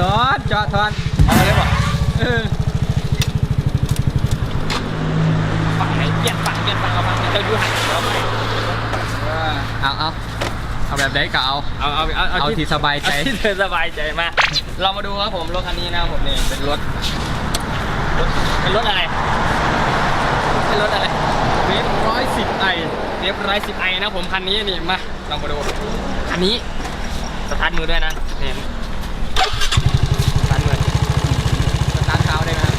ถอนเจาะถอนเอาเลยบอกเออฝั่งไหนเปลี่ยนฝั่งเปลี่ยนฝั่งเอาฝั่งเดี๋ยวดูหันเราไปเอาเอาเอาแบบไหนก็เอาเอาเอาเอาเอาที่สบายใจเอที่เธอสบายใจมาเรามาดูครับผมรถคันนี้นะครับผมนี่เป็นรถรถเป็นรถอะไรเป็นรถอะไรเวฟร้อยสิบไอเรียบร้อยสิบไอนะผมคันนี้นี่มาลองมาดูคันนี้สตาร์ทมือด้วยนะเนี่ยสตาร์ทมือ สตาร์ทเท้าได้ไหมครับ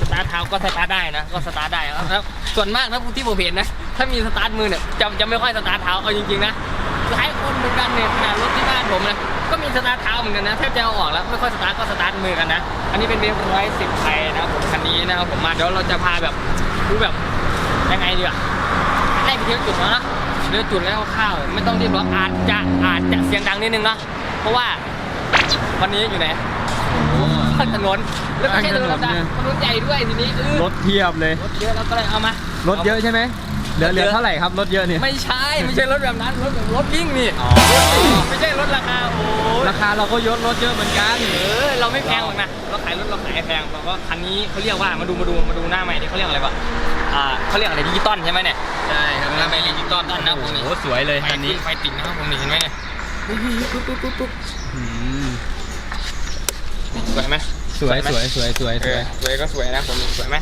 สตา ร์ทเท้าก็สตาร์ทได้นะ ก็สตาร์ทได้ครับแล้วส่วนมากนะที่ผมเห็นนะ ถ้ามีสตาร์ทมือเนี่ยจะจะไม่ค่อยสตาร์ทเท้าเอาจริงๆนะหลายคนเหมือนกันเนี่ยขนาดรถที่บ้านผมนะก็มีสตาร์ทเท้าเหมือนกันนะแทบจะเอาออกแล้วไม่ค่อยสตาร์ทก็สตาร์ทมือกันนะ อันนี้เป็นเวฟร้อยสิบไอนะครับผมคันนี้นะครับผมมาเดี๋ยวเราจะพาแบบดูแบบยังไงดีอะให้ไปเที่ยวจุดนะเที่ยวจุดแล้วข้าวๆไม่ต้องรีบร้อนอาจจะอาจจะเสียงดังนิดนึงนะเพราะว่าวันนี้อยู่ไหนข้างถนนแล้วไม่ใช่ถนนธรรมดาถนนใหญ่ด้วยทีนี้เออรถเทียบเลยรถเยอะแล้วก็เลยเอามารถเยอะใช่ไหมเหลือรถเหเยลือะอเท่าไหร่ครับรถเยอะเนี่ยไม่ใช่ไม่ใช่รถแบบนั้นรถแบบรถวิ่งนี่อ๋อรถวิ่งไม่ใช่รถราคาโอ้ยราคาเราก็ยศรถเยอะเหมือนกันเออเราไม่แพงหรอกนะเราขายรถเราขายแพงเพราะว่าคันนี้เขาเรียกว่ามาดูมาดูมาดูหน้าใหม่นี่เขาเรียกอะไรวะอ่าเขาเรียกอะไรดิจิตอลใช่ไหมเนี่ยใช่ครับหน้าใหม่ดิจิตอลนะผมนี่โอ้โหสวยเลยไฟคันตินี้ดไฟติดนะครับผมนี่เห็นไหมเนี่ยปุ๊บปุ๊บปุ๊บปุ๊บอืม สวยไหมสวยสวยสวยสวยเอสวอยสวยก็สวยนะผมสวยไหม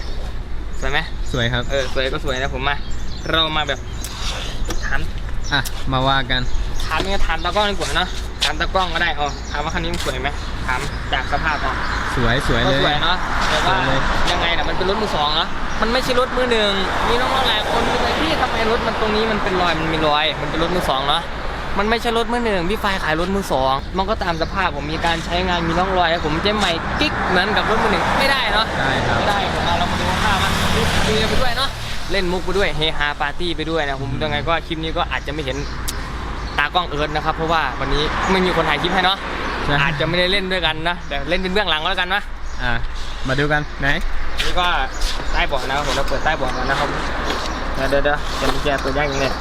สวยไหมสวยครับเออสวยก็สวยนะผมมา เรามาแบบถามอะมาว่ากัน ถามเนี่ยถามตากล้องดีกว่าเนอะถามตากล้องก็ได้อ๋อถามว่าคันนี้มันสวยไหมถามจากสภาพอ๋อสวยสวยก็เลย สวยเนาะแต่ว่าสวยเลย ยังไงนะมันเป็นรถมือสองเนาะมันไม่ใช่รถมือหนึ่งมีน้องๆหลายคนที่ไปพี่ทำไมรถมันตรงนี้มันเป็นรอยมันมีรอย มันเป็นรถมือสองเนาะ มันไม่ใช่รถมือหนึ่งพี่ไฟขายรถมือสองมันก็ตามสภาพผมมีการใช้งานมีร่องรอยผมจะใหม่กิ๊กเหมือนกับรถมือหนึ่งไม่ได้เนาะใช่ครับไม่ได้ผมมาเรามาดูภาพมันดูไปด้วยเนาะเล่นมุกไปด้วยเฮฮาปาร์ตี้ไปด้วยนะผมยังไงก็คลิปนี้ก็อาจจะไม่เห็นตากล้องเอิร์ธนะครับ เพราะว่าวันนี้ไม่มีคนถ่ายคลิปให้เนาะใช่อาจจะไม่ได้เล่นด้วยกันนะแต่เล่นเป็นเบื้องหลังก็แล้วกันนะอะมาดูกันไหนนี่ก็ใต้เบาะนะครับผมเราเปิดใต้เบาะกันนะครับเดี๋ยวเดี๋ยวเดี๋ยวจะมีแกเปิดยากอย่างเนี่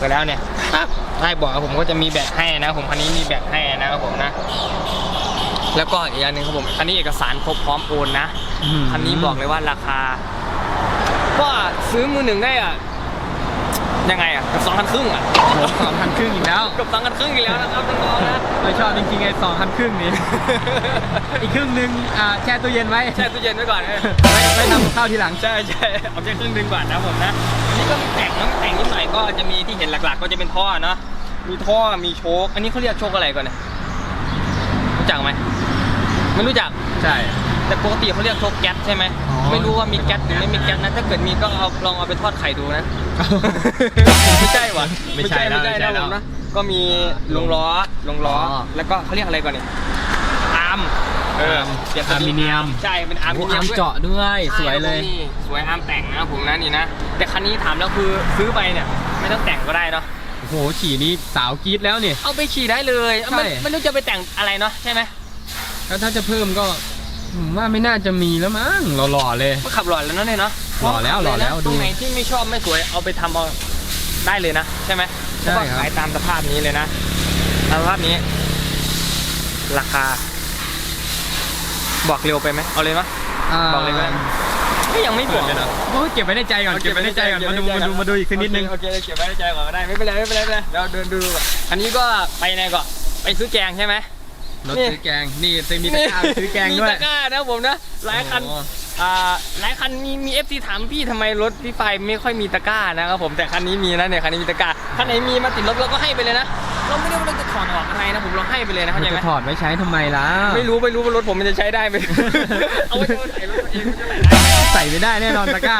ยเปิดแล้วเนี่ยปั๊บใต้เบาะผมก็จะมีแบตให้นะ ผมคันนี้มีแบตให้นะครับผมนะ แล้วก็อีกอันหนึงครับผมคันนี้เอกสารครบพร้อมโอนนะอืมคันนี้บอกเลยว่าราคา ก็ซื้อมือหนึ่งได้อะ ยังไงอะกับสองพันครึ่งอะผมสองพันครึ่งอีกแล้วกับสองพันครึ่งอีกแล้วนะครับน้องๆนะเราชอบจริงๆไอ้สองพันครึ่งนี่อีกครึ่งหนึ่งอ่าแช่ตู้เย็นไว้แช่ตู้เย็นไว้ก่อนนะไว้ไว้ทำกับข้าวทีหลังใช่ใช่เอาแค่ครึ่งหนึงก่อนนะผมนะอันนี้ก็มีแต่งนะแต่งนิดหน่อยก็จะมีที่เห็นหลักๆ ก็จะเป็นท่อเนาะมีท่อมีโชคอันนี้เขาเรียกโชคอะไรก่อนเนี่ยรู้จักไหมไม่รู้จักใช่ แต่ปกติเขาเรียกโชคแก๊สใช่ไหมอ๋อ ไม่รู้ว่ามีแก๊สหรือไม่มีแก๊สนะถ้าเกิดมีก็เอาลองเอาไปทอดไข่ดูนะ ไม่ใช่หวะไม่ใช่แล้วไม่ไม่ใช่ใช่นะแล้ผวมนะก็มีลงล้อลงล้อออ แล้วก็เขาเรียกอะไรก่อนเนี่ยอาร์มเอออาร์มเปลี่ยนตัวอาร์มิเนียมใช่เป็นอาร์มิโอ้เนียอามด้วยเจาะด้วยสวยเลยใช่ครับผมนี่สวยอาร์มแต่งนะครับผมนะนี่นะแต่คันนี้ถามแล้วคือซื้อไปเนี่ยไม่ต้องแต่งก็ได้เนาะโอ้โหขี่นี่สาวกรีดแล้วนี่เอาไปขี่ได้เลยเอาไม่ใช่ ไม่รู้จะไปแต่งอะไรเนาะใช่ไหม แล้วถ้าจะเพิ่มก็ ผมว่าไม่น่าจะมีแล้วมั้งหล่อๆเลย ก็ขับหล่อแล้วเนาะเนี่ยเนาะหล่อแล้วหล่อแล้วตดูรงไหนที่ไม่ชอบไม่สวยเอาไปทำเอาได้เลยนะ ใช่ไหมใช่แล้วก็ครับขายตามสภาพนี้เลยนะตามสภาพนี้ ราคา บอกเร็วไปไหมเอาเลยมั้ยบอกเลยก็ได้ก็ยังไม่บอกเลยเหรอโอ้ยเก็บไว้ในใจก่อนเก็บไว้ในใจก่อนมาดูมาดูมาดูอีกสักนิดนึง โอเคโอเคเก็บไว้ในใจก่อนก็ได้ไม่เป็นไรไม่เป็นไรไม่เป็นไรเดี๋ยวเดินดูก่อนอันนี้ก็ไปไหนก่อนไปซื้อแกงใช่ไหม รถนี่ซื้อแกง นี่จะมีตะกร้าไปซื้อแกงด้วยมีตะกร้านะผมนะ หลายคันโอ้อ่าหลายคันมีมีเอฟซีถามพี่ทำไมรถพี่ไฟไม่ค่อยมีตะกร้านะครับผมแต่คันนี้มีนะเนี่ยคันนี้มีตะกร้าคันไหนมีมาติดรถเราก็ให้ไปเลยนะเราไม่ได้ว่าเราจะถอดออกอะไรนะผมเราให้ไปเลยนะมัเข้านใจจะไหมถอดไว้ใช้ทำไมล่ะไม่รู้ไม่รู้ว่ารถผมมันจะใช้ได้ไหมเอาไว้ใช้รถตัวเองไม่ใช่ไหนใส่ไม่ได้แน่นอนตะกร้า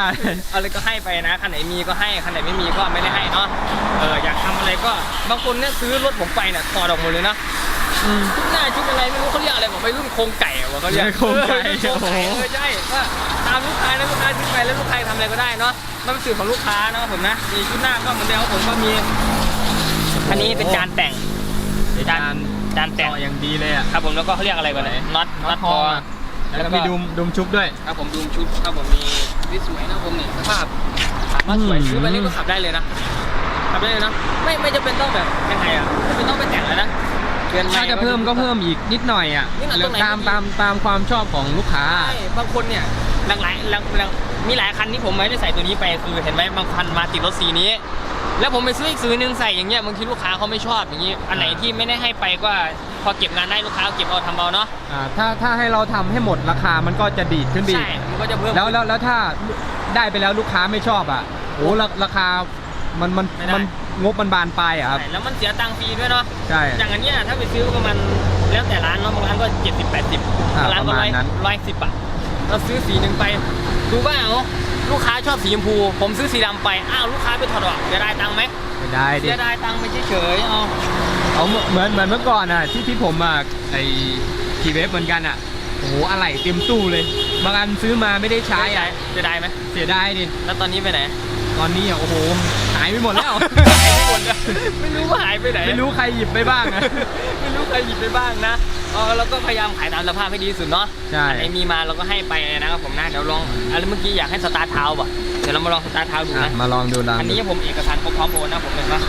เอาเลยก็ให้ไปนะคันไหนมีก็ให้คันไหนไม่มีก็ไม่ได้ให้เนาะเอออยากทำอะไรก็บางคนเนี่ยซื้อรถผมไปเนี่ยถอดออกหมดเลยนะอืม ชุดหน้าชุดอะไรไม่รู้เขาเรียกอะไรผมไปรุ่นโครงไก่วะเขาเรียกโครงไก่เออโครงไก่โอ้โหเออใช่ว่าตามลูกค้านะลูกค้าซื้อไปแล้วลูกค้าทำอะไรก็ได้เนาะมันเป็นสื่อของลูกค้านะครับผมนะมีชุดหน้าก็เหมือนเดิมครับผมก็มี อันนี้เป็นจานแต่งจานจานแต่งต่ออย่างดีเลยอะครับผมแล้วก็เขาเรียกอะไรก่อนเนี่ยน็อตน็อตพอแล้วก็มีดุมดุมชุบด้วยครับผมดูชุดครับผมมีวิสวยนะครับผมนี่สภาพถามว่าสวยอืมซื้อไปนี่ก็ขับได้เลยนะขับได้เลยนะไม่ไม่จำเป็นต้องแบบยังไงอะไม่จำเป็นต้องไปแต่งเลยนะ เกินไหถ้าจะเพิ่มก็เพิ่มอีกนิดหน่อยอะนิดหน่อยตรงไหน ตามตามตามความชอบของลูกค้า ใช่บางคนเนี่ยหลากหลายหลากหลายมีหลายคันที่ผมไม่ได้ใส่ตัวนี้ไปคือเห็นไหมบางคันมาติดรถสีนี้ แล้วผมไปซื้ออีกสีหนึงใส่อย่างเงี้ยบางทีลูกค้าเขาไม่ชอบอย่างงี้อันไหนที่ไม่ได้ให้ไปก็พอเก็บงานได้ลูกค้าก็เก็บเอาทำเอาเนาะอ่าถ้าถ้าให้เราทำให้หมดราคามันก็จะดีดขึ้นดีใช่มันก็จะเพิ่มแล้วแล้วแล้วถ้าได้ไปแล้วลูกค้าไม่ชอบอะโอ้ราราคา มันมันไม่ได้ มันงบมันบานปลายอะครับ ใช่แล้วมันเสียตังค์ฟรีด้วยเนาะ ใช่ อย่างอันเนี้ยถ้าไปซื้อก็ประมาณแล้วแต่ร้านเนาะบางร้านก็เจ็ดสิบแปดสิบอ่าบางร้านก็ประร้มาอณยนั้น ร้อยสิบบาทเราซื้อสีหนึ่งไป ดูว่าเอาลูกค้าชอบสีชมพู ผมซื้อสีดำไป อ้าวลูกค้าไปถอดออกเสียดายตังค์ไหมไม่ได้ดิ เสียดายตังค์ไปเฉยๆเอา เอาเหมือนเหมือนเมื่อก่อนอะที่ที่ผมอะไอทีเวฟเหมือนกันอะโอ้โหอะไรเต็มตู้เลย บางอันซื้อมาไม่ได้ใช้เสียอะดายเสียดายไหมเสียดายดิแล้วตอนนี้ไปไหนต อนนี้อะโอ้โหหายไปหมดแล้ว หายไปหมดแล้วไม่รู้ว่าหายไปไหน ไม่รู้ใครหยิบไปบ้างอะไม่รู้ใครหยิบไปบ้างนะเออเราก็พยายามขายตามสภาพให้ดีที่สุดเนาะใช่ อันไหนมีมาเราก็ให้ไปนะครับผมนะเดี๋ยวลองอะไรเมื่อกี้อยากให้สตาร์ทเท้าป่ะเดี๋ยวเรามาลองสตาร์ทเท้าดูอะนะ มาลองดูลองอันดูนี้ผมเอกสารครบพร้อมโอนนะผมเห็นปะ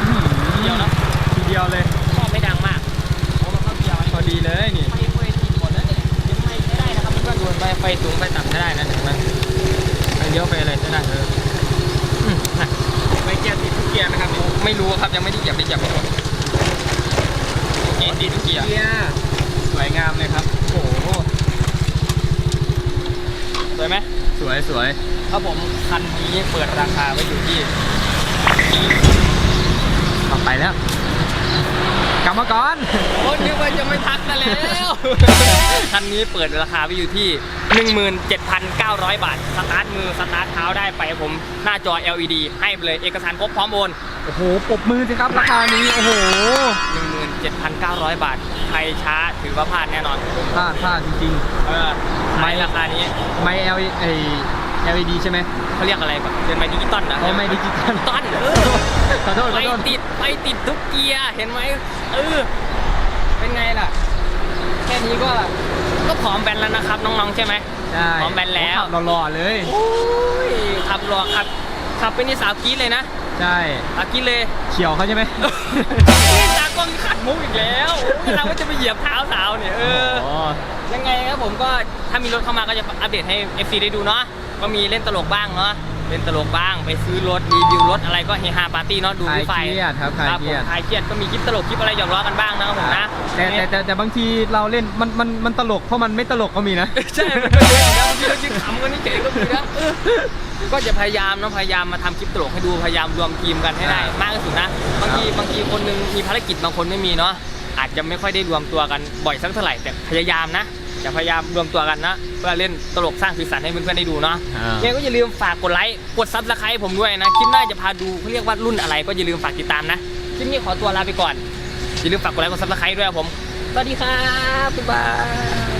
อื้อหือเดียวเนาะทีเดียวเลยก็ไม่ดังมากโอ้มันเข้าเดียวพอดีเลยนี่ ไฟไฟติดหมดแล้วเนี่ยยังไม่ใช้ได้นะครับเพื่อนๆดูไฟไฟสูงไฟต่ำใช้ได้นะเห็นไหมไฟเลี้ยวไฟอะไรใช้ได้เอออืมน่ะไม่เกียร์ติดทุกเกียร์นะครับนี่ไม่รู้ครับยังไม่ได้เหยียบได้เหยียบไม่หมดนี่ดีทุกเกียร์เกียร์สวยงามเลยครับโอ้โหสวยไหมสวยสวยครับผมคันนี้เปิดราคาไว้อยู่ที่ต่อไปแล้ว กรรมกรโอ้นึกว่าจะไม่ทักซะแล้วคันนี้เปิดราคาไว้อยู่ที่ 17,900 บาท สตาร์ทมือ สตาร์ทเท้าได้ไปผม หน้าจอ LED ให้ไปเลยเอกสารครบพร้อมโอน โอ้โห ปรบมือสิครับราคานี้ โอ้โห 17,900 บาท ใครช้าถือว่าพลาดแน่นอน พลาดพลาดจริงเออไม่ราคานี้ ๆ ไม่ L ไอ LED ใช่ไหมเขาเรียกอะไรแบบเป็นไมค์ดิจิตอลนะอ๋อไม่ดิจิตอลตอนเออขอโทษขไปอโทษติดไปติดทุกเกียร์เห็นไหมเออเป็นไงล่ะ แค่นี้ก็ก็ผอมแบนแล้วนะครับน้องๆใช่ไหม ใช่พร้อมแบนแล้ว ขับหล่อๆเลย โอ้ยขับรอขับขับเป็นนี่สาวกรีดเลยนะใช่สาวกรีดเลยเฉียวเขาใช่ไหมนี่ตากล้องขัดมุกอีกแล้วโอ้ยเราก็จะไปเหยียบเท้าสาวเนี่ยเอออ๋อยังไงครับผมก็ถ้ามีรถเข้ามาก็จะอัปเดตให้ FC ได้ดูเนาะ ก็มีเล่นตลกบ้างเนาะเล่นตลกบ้างไปซื้อรถรีวิวรถอะไรก็เฮฮาปาร์ตี้เนาะดูคลายที่ไฟเครียดครับคลายครับเคผรียมดคลายเครียดก็มีคลิปตลกคลิปอะไรหยอกล้อกันบ้างนะครับผมนะแต่แต่แต่แต่บางทีเราเล่นมันมันมันตลกเพราะมันไม่ตลกก็มีนะใช่มันก็เยอะนะบางทีเรายืนขำกันนี่เก๋ก็มีนะเออก็จะพยายามเนาะพยายามมาทำคลิปตลกให้ดูพยายามรวมทีมกันให้ได้อ่ามมากที่สุดนะบางทีบางทีคนหนึงมีภารกิจบางคนไม่มีเนาะอาจจะไม่ค่อยได้รวมตัวกันบ่อยสักเท่าไหร่แต่พยายามนะ จะพยายามรวมตัวกันนะ เพื่อเล่นตลกสร้างสีสันให้เพื่อนๆได้ดูเนาะอ่า ยังไงก็อย่าลืมฝากกดไลค์กดซับสไครต์ผมด้วยนะคลิปหน้าจะพาดูเขาเรียกว่ารุ่นอะไร ก็อย่าลืมฝากติดตามนะคลิปนี้ขอตัวลาไปก่อนอย่าลืมฝากกดไลค์กดซับสไครต์ด้วยครับผมสวัสดีครับบ๊ายบาย